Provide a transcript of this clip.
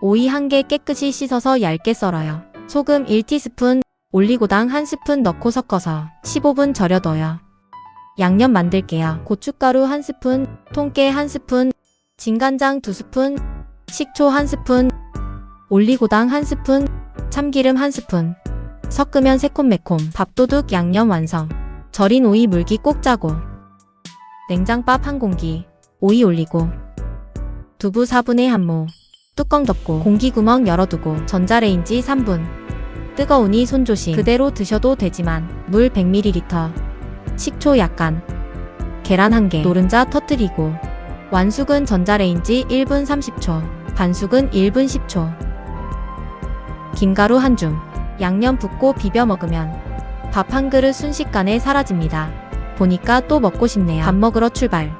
오이 한 개 깨끗이 씻어서 얇게 썰어요. 소금 1티스푼, 올리고당 1스푼 넣고 섞어서 15분 절여둬요. 양념 만들게요. 고춧가루 1스푼, 통깨 1스푼, 진간장 2스푼, 식초 1스푼, 올리고당 1스푼, 참기름 1스푼. 섞으면 새콤매콤 밥도둑 양념 완성. 절인 오이 물기 꼭 짜고. 냉장밥 한 공기. 오이 올리고. 두부 4분의 1모. 뚜껑 덮고 공기 구멍 열어두고 전자레인지 3분. 뜨거우니 손조심. 그대로 드셔도 되지만 물 100ml. 식초 약간. 계란 1개. 노른자 터뜨리고. 완숙은 전자레인지 1분 30초. 반숙은 1분 10초. 김가루 한 줌. 양념 붓고 비벼 먹으면 밥 한 그릇 순식간에 사라집니다. 보니까 또 먹고 싶네요. 밥 먹으러 출발.